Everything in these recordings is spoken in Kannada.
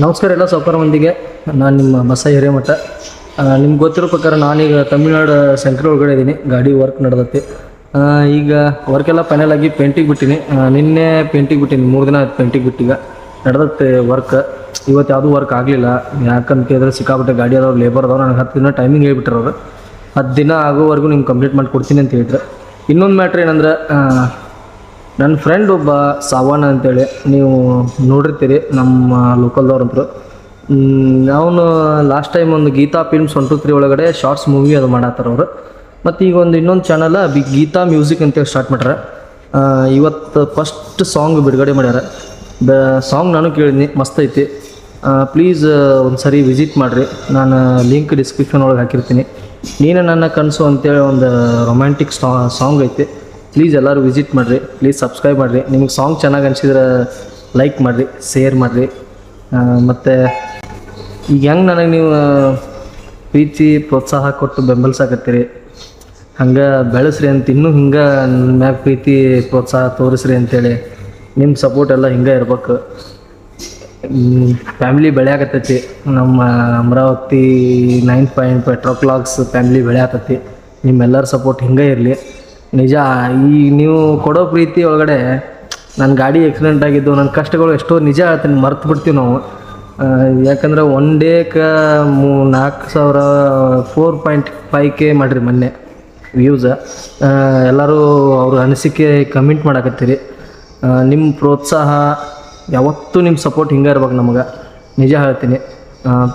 ನಮಸ್ಕಾರ ಎಲ್ಲ ಸೌಕರ್ಯ ಮಂದಿಗೆ ನಾನು ನಿಮ್ಮ ಬಸ ಹಿರೇಮಠ. ನಿಮ್ಗೆ ಗೊತ್ತಿರೋ ಪ್ರಕಾರ ನಾನೀಗ ತಮಿಳ್ನಾಡು ಸೆಂಟ್ರ್ ಒಳಗಡೆ ಇದ್ದೀನಿ ಗಾಡಿ ವರ್ಕ್ ನಡೆದತ್ತೆ ಈಗ ವರ್ಕ್ ಎಲ್ಲ ಫೈನಲ್ ಆಗಿ ಪೇಂಟಿಗೆ ಬಿಟ್ಟಿನಿ. ನಿನ್ನೆ ಪೇಂಟಿಗೆ ಬಿಟ್ಟಿನಿ. ಮೂರು ದಿನ ಆಯ್ತು ಪೇಂಟಿಗೆ ಬಿಟ್ಟೀಗ. ನಡೆದತ್ತೆ ವರ್ಕ್ ಇವತ್ತು ಯಾವುದೂ ವರ್ಕ್ ಆಗಲಿಲ್ಲ. ಯಾಕಂತ ಕೇಳಿದ್ರೆ ಸಿಕ್ಕಾಬಿಟ್ಟೆ ಗಾಡಿ ಅದಾವ ಲೇಬರ್ ಅದಾವ. ನನಗೆ ಹತ್ತು ದಿನ ಟೈಮಿಂಗ್ ಹೇಳ್ಬಿಟ್ರು ಅವ್ರು. ಹತ್ತು ದಿನ ಆಗೋವರೆಗೂ ನಿಮ್ಗೆ ಕಂಪ್ಲೀಟ್ ಮಾಡಿ ಕೊಡ್ತೀನಿ ಅಂತ ಹೇಳಿದ್ರೆ. ಇನ್ನೊಂದು ಮ್ಯಾಟ್ರ್ ಏನಂದ್ರೆ ನನ್ನ ಫ್ರೆಂಡ್ ಒಬ್ಬ ಸಾವಣ್ಣ ಅಂತೇಳಿ, ನೀವು ನೋಡಿರ್ತೀರಿ ನಮ್ಮ ಲೋಕಲ್ದವ್ರಂತರು ಅವನು ಲಾಸ್ಟ್ ಟೈಮ್ ಒಂದು Geeta films one two three ಒಳಗಡೆ ಶಾರ್ಟ್ಸ್ ಮೂವಿ ಅದು ಮಾಡತ್ತಾರ ಅವರು. ಮತ್ತು ಈಗ ಒಂದು ಇನ್ನೊಂದು ಚಾನಲ್ ಬಿ ಗೀತಾ ಮ್ಯೂಸಿಕ್ ಅಂತೇಳಿ ಸ್ಟಾರ್ಟ್ ಮಾಡ್ಯಾರ. ಇವತ್ತು ಫಸ್ಟ್ ಸಾಂಗ್ ಬಿಡುಗಡೆ ಮಾಡ್ಯಾರ. ಬ ಸಾಂಗ್ ನಾನು ಕೇಳಿದ್ನಿ, ಮಸ್ತ್ ಐತಿ. ಪ್ಲೀಸ್ ಒಂದು ಸರಿ ವಿಸಿಟ್ ಮಾಡಿರಿ. ನಾನು ಲಿಂಕ್ ಡಿಸ್ಕ್ರಿಪ್ಷನ್ ಒಳಗೆ ಹಾಕಿರ್ತೀನಿ. ನೀನು ನನ್ನ ಕನಸು ಅಂತೇಳಿ ಒಂದು ರೊಮ್ಯಾಂಟಿಕ್ ಸಾಂಗ್ ಐತಿ. ಪ್ಲೀಸ್ ಎಲ್ಲರೂ ವಿಸಿಟ್ ಮಾಡಿರಿ ಪ್ಲೀಸ್ ಸಬ್ಸ್ಕ್ರೈಬ್ ಮಾಡಿರಿ. ನಿಮಗೆ ಸಾಂಗ್ ಚೆನ್ನಾಗಿ ಅನ್ಸಿದ್ರೆ ಲೈಕ್ ಮಾಡಿರಿ ಶೇರ್ ಮಾಡಿರಿ. ಮತ್ತು ಈಗ ಹೆಂಗೆ ನನಗೆ ನೀವು ಪ್ರೀತಿ, ಪ್ರೋತ್ಸಾಹ ಕೊಟ್ಟು ಬೆಂಬಲಿಸಾಕತ್ತೀರಿ ಹಂಗೆ ಬೆಳೆಸ್ರಿ ಅಂತ ಇನ್ನೂ ಹಿಂಗೆ ನನ್ನ ಮ್ಯಾಗ ಪ್ರೀತಿ, ಪ್ರೋತ್ಸಾಹ ತೋರಿಸ್ರಿ ಅಂತೇಳಿ ನಿಮ್ಮ ಸಪೋರ್ಟ್ ಎಲ್ಲ ಹಿಂಗೆ ಇರ್ಬೇಕು. ಫ್ಯಾಮ್ಲಿ ಬೆಳೆಯಾಕತ್ತೈತಿ. ನಮ್ಮ Amaravati nine point petro clocks family ಬೆಳೆಯಾಕತ್ತೈತಿ. ನಿಮ್ಮೆಲ್ಲರ ಸಪೋರ್ಟ್ ಹಿಂಗೆ ಇರಲಿ. ನಿಜ, ಈ ನೀವು ಕೊಡೋ ಪ್ರೀತಿ ಒಳಗಡೆ ನನ್ನ ಗಾಡಿ ಆಕ್ಸಿಡೆಂಟ್ ಆಗಿದ್ದು ನನ್ನ ಕಷ್ಟಗಳು ಎಷ್ಟೋ ನಿಜ ಹೇಳ್ತೀನಿ, ಮರ್ತು ಬಿಡ್ತೀವಿ ನಾವು. ಯಾಕಂದರೆ ಒನ್ ಡೇಕ ಮೂ, ನಾಲ್ಕು ಸಾವಿರ ಫೋರ್ ಪಾಯಿಂಟ್ ಫೈವ್ ಕೆ ಮಾಡಿರಿ ಮೊನ್ನೆ ವ್ಯೂಸ ಎಲ್ಲರೂ ಅವ್ರ ಅನಿಸಿಕೆ ಕಮೆಂಟ್ ಮಾಡಕತ್ತೀರಿ. ನಿಮ್ಮ ಪ್ರೋತ್ಸಾಹ ಯಾವತ್ತೂ ನಿಮ್ಮ ಸಪೋರ್ಟ್ ಹಿಂಗೆ ಇರ್ಬೇಕು ನಮಗೆ. ನಿಜ ಹೇಳ್ತೀನಿ.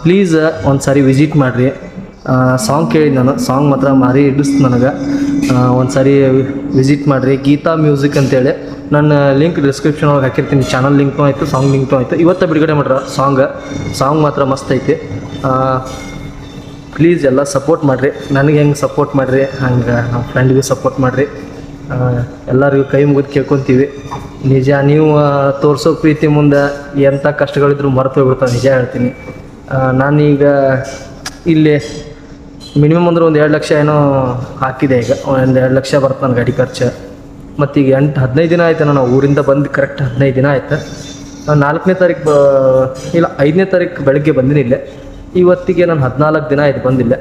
ಪ್ಲೀಸ್ ಒಂದು ಸಾರಿ ವಿಸಿಟ್ ಮಾಡಿರಿ. ಸಾಂಗ್ ಕೇಳಿದ್ದು ನಾನು ಸಾಂಗ್ ಮಾತ್ರ ಮಾರಿ ಇಡಿಸ್ತು ನನಗೆ. ಒಂದು ಸಾರಿ ವಿಸಿಟ್ ಮಾಡಿರಿ, ಗೀತಾ ಮ್ಯೂಸಿಕ್ ಅಂತೇಳಿ. ನನ್ನ ಲಿಂಕ್ ಡಿಸ್ಕ್ರಿಪ್ಷನ್ ಒಳಗೆ ಹಾಕಿರ್ತೀನಿ ಚಾನಲ್ ಲಿಂಕ್ನೂ ಆಯಿತು ಸಾಂಗ್ ಲಿಂಕ್ನೂ ಆಯಿತು. ಇವತ್ತು ಬಿಡುಗಡೆ ಮಾಡ್ರ ಸಾಂಗ್ ಸಾಂಗ್ ಮಾತ್ರ ಮಸ್ತ್ ಐತಿ. ಪ್ಲೀಸ್ ಎಲ್ಲ ಸಪೋರ್ಟ್ ಮಾಡಿರಿ. ನನಗೆ ಹೆಂಗೆ ಸಪೋರ್ಟ್ ಮಾಡಿರಿ, ಹಂಗೆ ನಮ್ಮ ಫ್ರೆಂಡ್ಗೂ ಸಪೋರ್ಟ್ ಮಾಡಿರಿ. ಎಲ್ಲರಿಗೂ ಕೈ ಮುಗಿದು ಕೇಳ್ಕೊತೀವಿ. ನಿಜ, ನೀವು ತೋರಿಸೋ ಪ್ರೀತಿ ಮುಂದೆ ಎಂಥ ಕಷ್ಟಗಳಿದ್ರು ಮರೆತು ಹೋಗ್ಬಿಡ್ತಾವೆ, ನಿಜ ಹೇಳ್ತೀನಿ. ನಾನೀಗ ಇಲ್ಲಿ ಮಿನಿಮಮ್ ಅಂದ್ರೆ ಒಂದು ಎರಡು ಲಕ್ಷ ಏನೋ ಹಾಕಿದೆ ಈಗ. ಒಂದು ಎರಡು ಲಕ್ಷ ಬರುತ್ತೆ ನನ್ನ ಗಾಡಿ ಖರ್ಚು. ಮತ್ತು ಈಗ ಎಂಟು, ಹದಿನೈದು ದಿನ ಆಯ್ತು ನಾನು ಊರಿಂದ ಬಂದು ಕರೆಕ್ಟ್ ಹದಿನೈದು ದಿನ ಆಯ್ತು. ನಾನು ನಾಲ್ಕನೇ ತಾರೀಕು ಇಲ್ಲ, ಐದನೇ ತಾರೀಕು ಬೆಳಗ್ಗೆ ಬಂದಿನಿ ಇಲ್ಲೇ. ಇವತ್ತಿಗೆ ನಾನು ಹದಿನಾಲ್ಕು ದಿನ ಆಯ್ತು ಬಂದಿಲ್ಲ.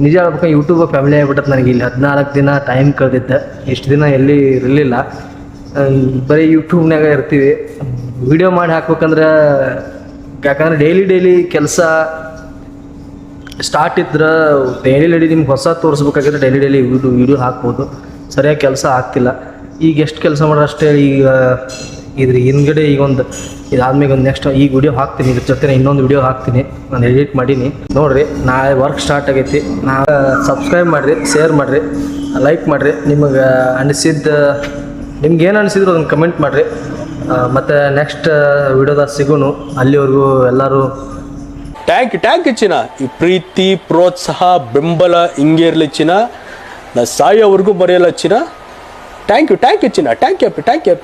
ನಿಜ ಹೇಳ್ಬೇಕು ಯೂಟ್ಯೂಬ್ ಫ್ಯಾಮಿಲಿ ಆಗ್ಬಿಟ್ಟತ್ ನನಗೆ ಇಲ್ಲಿ. ಹದಿನಾಲ್ಕು ದಿನ ಟೈಮ್ ಕಳೆದಿದ್ದೆ. ಎಷ್ಟು ದಿನ ಎಲ್ಲಿ ಇರಲಿಲ್ಲ. ಬರೀ ಯೂಟ್ಯೂಬ್ನಾಗ ಇರ್ತೀವಿ. ವಿಡಿಯೋ ಮಾಡಿ ಹಾಕ್ಬೇಕಂದ್ರೆ, ಯಾಕಂದ್ರೆ ಡೈಲಿ ಡೈಲಿ ಕೆಲಸ ಸ್ಟಾರ್ಟ್ ಇದ್ರೆ ಡೈಲಿ ಡೈಲಿ ನಿಮ್ಗೆ ಹೊಸ ತೋರಿಸ್ಬೇಕಾಗಿದ್ರೆ ಡೈಲಿ ಡೈಲಿ ವಿಡಿಯೋ ವಿಡಿಯೋ ಹಾಕ್ಬೋದು. ಸರಿಯಾಗಿ ಕೆಲಸ ಆಗ್ತಿಲ್ಲ. ಈಗ ಎಷ್ಟು ಕೆಲಸ ಮಾಡೋಷ್ಟೇ ಈಗ, ಇದ್ರ ಹಿಂದ್ಗಡೆ ಈಗ ಒಂದು ಇದಾದ್ಮೇಲೆ ಒಂದು ನೆಕ್ಸ್ಟ್ ಈಗ ವಿಡಿಯೋ ಹಾಕ್ತೀನಿ. ಇದ್ರ ಜೊತೆ ಇನ್ನೊಂದು ವಿಡಿಯೋ ಹಾಕ್ತೀನಿ. ನಾನು ಎಡಿಟ್ ಮಾಡೀನಿ. ನೋಡಿರಿ, ನಾಳೆ ವರ್ಕ್ ಸ್ಟಾರ್ಟ್ ಆಗೈತಿ. ನಾ ಸಬ್ಸ್ಕ್ರೈಬ್ ಮಾಡಿರಿ ಶೇರ್ ಮಾಡಿರಿ ಲೈಕ್ ಮಾಡಿರಿ. ನಿಮಗೆ ಅನಿಸಿದ್ದ ನಿಮ್ಗೆ ಏನು ಅನಿಸಿದ್ರು ಅದನ್ನು ಕಮೆಂಟ್ ಮಾಡಿರಿ. ಮತ್ತು ನೆಕ್ಸ್ಟ್ ವಿಡಿಯೋದಾಗ ಸಿಗೋನು. ಅಲ್ಲಿವರೆಗೂ ಎಲ್ಲರೂ ಟ್ಯಾಂಕ್ ಟ್ಯಾಂಕ್ ಹೆಚ್ಚಿನ ಈ ಪ್ರೀತಿ, ಪ್ರೋತ್ಸಾಹ, ಬೆಂಬಲ ಹಿಂಗೆ ಇರಲಿ ನಾ ಸಾಯೋವರೆಗೂ ಬರೆಯಲ್ಲ ಚಿನ್ನ. ಟ್ಯಾಂಕ್ ಯು ಟ್ಯಾಂಕ್ ಹೆಚ್ಚಿನ ಟ್ಯಾಂಕ್ ಯು ಟ್ಯಾಂಕ್ ಯು